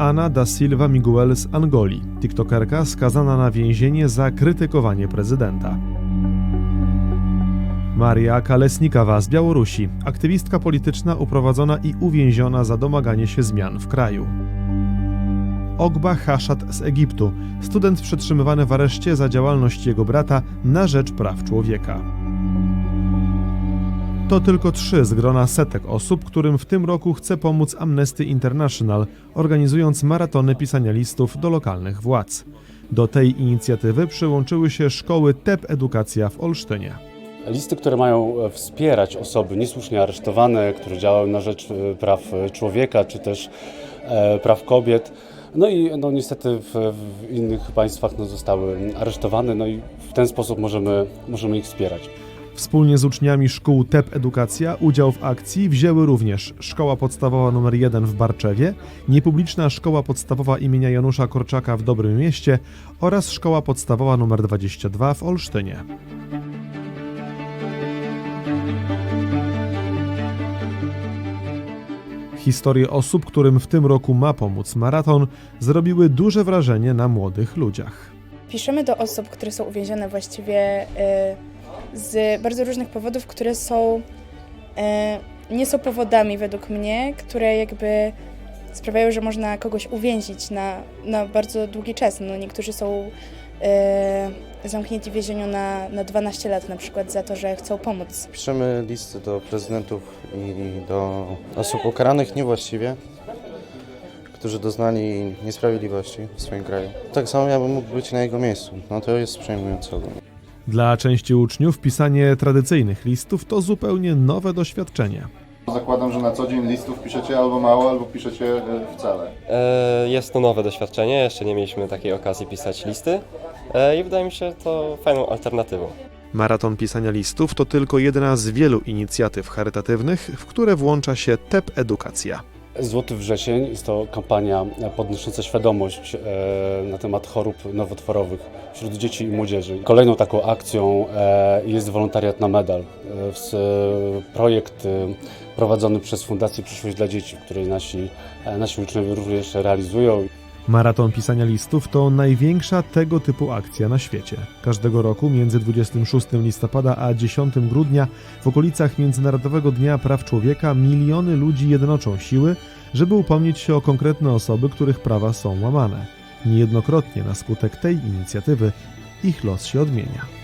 Ana da Silva Miguel z Angolii, tiktokerka skazana na więzienie za krytykowanie prezydenta. Maria Kalesnikawa z Białorusi, aktywistka polityczna uprowadzona i uwięziona za domaganie się zmian w kraju. Ogba Haszat z Egiptu, student przetrzymywany w areszcie za działalność jego brata na rzecz praw człowieka. To tylko trzy z grona setek osób, którym w tym roku chce pomóc Amnesty International, organizując maratony pisania listów do lokalnych władz. Do tej inicjatywy przyłączyły się szkoły TEP Edukacja w Olsztynie. Listy, które mają e, wspierać osoby niesłusznie aresztowane, które działają na rzecz e, praw e, człowieka czy też praw kobiet. No i no, niestety w, w innych państwach no, zostały aresztowane, no i w ten sposób możemy, możemy ich wspierać. Wspólnie z uczniami szkół TEP Edukacja udział w akcji wzięły również Szkoła Podstawowa nr 1 w Barczewie, Niepubliczna Szkoła Podstawowa imienia Janusza Korczaka w Dobrym Mieście oraz Szkoła Podstawowa nr 22 w Olsztynie. Historie osób, którym w tym roku ma pomóc maraton, zrobiły duże wrażenie na młodych ludziach. Piszemy do osób, które są uwięzione właściwie y, z bardzo różnych powodów, które są y, nie są powodami według mnie, które jakby sprawiają, że można kogoś uwięzić na, na bardzo długi czas. No, niektórzy są y, zamknięci w więzieniu na, na 12 lat na przykład za to, że chcą pomóc. Piszemy listy do prezydentów i do osób ukaranych niewłaściwie, którzy doznali niesprawiedliwości w swoim kraju. Tak samo ja bym mógł być na jego miejscu. No to jest przejmujące ogólnie. Dla części uczniów pisanie tradycyjnych listów to zupełnie nowe doświadczenie. Zakładam, że na co dzień listów piszecie albo mało, albo piszecie e, wcale. E, Jest to nowe doświadczenie, jeszcze nie mieliśmy takiej okazji pisać listy e, i wydaje mi się to fajną alternatywą. Maraton pisania listów to tylko jedna z wielu inicjatyw charytatywnych, w które włącza się TEP Edukacja. Złoty Wrzesień jest to kampania podnosząca świadomość e, na temat chorób nowotworowych wśród dzieci i młodzieży. Kolejną taką akcją e, jest wolontariat na medal. E, projekt prowadzony przez Fundację Przyszłość dla Dzieci, w której nasi, nasi uczniowie również realizują. Maraton pisania listów to największa tego typu akcja na świecie. Każdego roku między 26 listopada a 10 grudnia w okolicach Międzynarodowego Dnia Praw Człowieka miliony ludzi jednoczą siły, żeby upomnieć się o konkretne osoby, których prawa są łamane. Niejednokrotnie na skutek tej inicjatywy ich los się odmienia.